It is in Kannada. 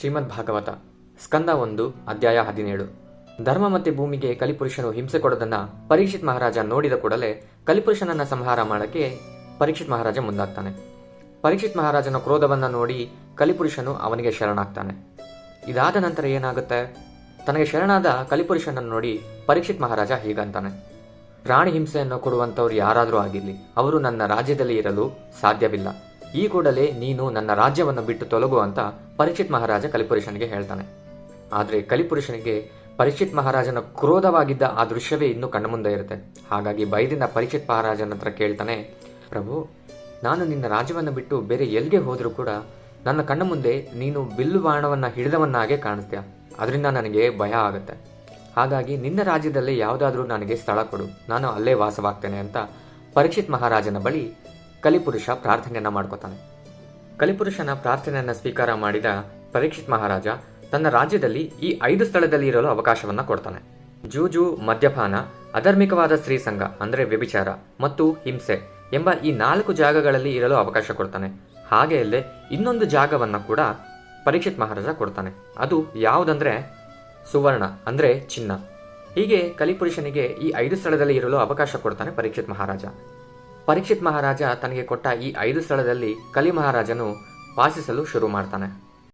ಶ್ರೀಮದ್ ಭಾಗವತ ಸ್ಕಂದ ಒಂದು, ಅಧ್ಯಾಯ ಹದಿನೇಳು. ಧರ್ಮ ಮತ್ತೆ ಭೂಮಿಗೆ ಕಲಿಪುರುಷನು ಹಿಂಸೆ ಕೊಡೋದನ್ನ ಪರೀಕ್ಷಿತ್ ಮಹಾರಾಜ ನೋಡಿದ ಕೂಡಲೇ ಕಲಿಪುರುಷನನ್ನ ಸಂಹಾರ ಮಾಡಕ್ಕೆ ಪರೀಕ್ಷಿತ್ ಮಹಾರಾಜ ಮುಂದಾಗ್ತಾನೆ. ಪರೀಕ್ಷಿತ್ ಮಹಾರಾಜನ ಕ್ರೋಧವನ್ನ ನೋಡಿ ಕಲಿಪುರುಷನು ಅವನಿಗೆ ಶರಣಾಗ್ತಾನೆ. ಇದಾದ ನಂತರ ಏನಾಗುತ್ತೆ? ತನಗೆ ಶರಣಾದ ಕಲಿಪುರುಷನನ್ನು ನೋಡಿ ಪರೀಕ್ಷಿತ್ ಮಹಾರಾಜ ಹೀಗಂತಾನೆ. ಪ್ರಾಣಿ ಹಿಂಸೆಯನ್ನು ಕೊಡುವಂಥವ್ರು ಯಾರಾದರೂ ಆಗಿರಲಿ, ಅವರು ನನ್ನ ರಾಜ್ಯದಲ್ಲಿ ಇರಲು ಸಾಧ್ಯವಿಲ್ಲ. ಈ ಕೂಡಲೇ ನೀನು ನನ್ನ ರಾಜ್ಯವನ್ನು ಬಿಟ್ಟು ತೊಲಗು ಅಂತ ಪರೀಕ್ಷಿತ್ ಮಹಾರಾಜ ಕಲಿಪುರುಷನಿಗೆ ಹೇಳ್ತಾನೆ. ಆದರೆ ಕಲಿಪುರುಷನಿಗೆ ಪರೀಕ್ಷಿತ್ ಮಹಾರಾಜನ ಕ್ರೋಧವಾಗಿದ್ದ ಆ ದೃಶ್ಯವೇ ಇನ್ನೂ ಕಣ್ಣ ಮುಂದೆ ಇರುತ್ತೆ. ಹಾಗಾಗಿ ಬೈದಿನ ಪರೀಕ್ಷಿತ್ ಮಹಾರಾಜನ ಹತ್ರ ಕೇಳ್ತಾನೆ, ಪ್ರಭು, ನಾನು ನಿನ್ನ ರಾಜ್ಯವನ್ನು ಬಿಟ್ಟು ಬೇರೆ ಎಲ್ಲಿಗೆ ಹೋದರೂ ಕೂಡ ನನ್ನ ಕಣ್ಣು ಮುಂದೆ ನೀನು ಬಿಲ್ಲು ಬಾಣವನ್ನು ಹಿಡಿದವನ್ನಾಗೆ ಕಾಣಿಸ್ತೀಯ? ಅದರಿಂದ ನನಗೆ ಭಯ ಆಗುತ್ತೆ. ಹಾಗಾಗಿ ನಿನ್ನ ರಾಜ್ಯದಲ್ಲೇ ಯಾವುದಾದ್ರೂ ನನಗೆ ಸ್ಥಳ ಕೊಡು. ನಾನು ಅಲ್ಲೇ ವಾಸವಾಗ್ತೇನೆ ಅಂತ ಪರೀಕ್ಷಿತ್ ಮಹಾರಾಜನ ಬಳಿ ಕಲಿಪುರುಷ ಪ್ರಾರ್ಥನೆಯನ್ನ ಮಾಡ್ಕೋತಾನೆ. ಕಲಿಪುರುಷನ ಪ್ರಾರ್ಥನೆಯನ್ನ ಸ್ವೀಕಾರ ಮಾಡಿದ ಪರೀಕ್ಷಿತ್ ಮಹಾರಾಜ ತನ್ನ ರಾಜ್ಯದಲ್ಲಿ ಈ ಐದು ಸ್ಥಳದಲ್ಲಿ ಇರಲು ಅವಕಾಶವನ್ನ ಕೊಡ್ತಾನೆ. ಜೂಜು, ಮದ್ಯಪಾನ, ಅಧರ್ಮಿಕವಾದ ಸ್ತ್ರೀ ಸಂಘ ಅಂದ್ರೆ ವ್ಯಭಿಚಾರ ಮತ್ತು ಹಿಂಸೆ ಎಂಬ ಈ ನಾಲ್ಕು ಜಾಗಗಳಲ್ಲಿ ಇರಲು ಅವಕಾಶ ಕೊಡ್ತಾನೆ. ಹಾಗೆ ಅಲ್ಲೇ ಇನ್ನೊಂದು ಜಾಗವನ್ನ ಕೂಡ ಪರೀಕ್ಷಿತ್ ಮಹಾರಾಜ ಕೊಡ್ತಾನೆ. ಅದು ಯಾವುದಂದ್ರೆ ಸುವರ್ಣ ಅಂದ್ರೆ ಚಿನ್ನ. ಹೀಗೆ ಕಲಿಪುರುಷನಿಗೆ ಈ ಐದು ಸ್ಥಳದಲ್ಲಿ ಇರಲು ಅವಕಾಶ ಕೊಡ್ತಾನೆ ಪರೀಕ್ಷಿತ್ ಮಹಾರಾಜ. ಪರೀಕ್ಷಿತ್ ಮಹಾರಾಜ ತನಗೆ ಕೊಟ್ಟ ಈ ಐದು ಸ್ಥಳದಲ್ಲಿ ಕಲಿ ಮಹಾರಾಜನು ವಾಸಿಸಲು ಶುರು ಮಾಡ್ತಾನೆ.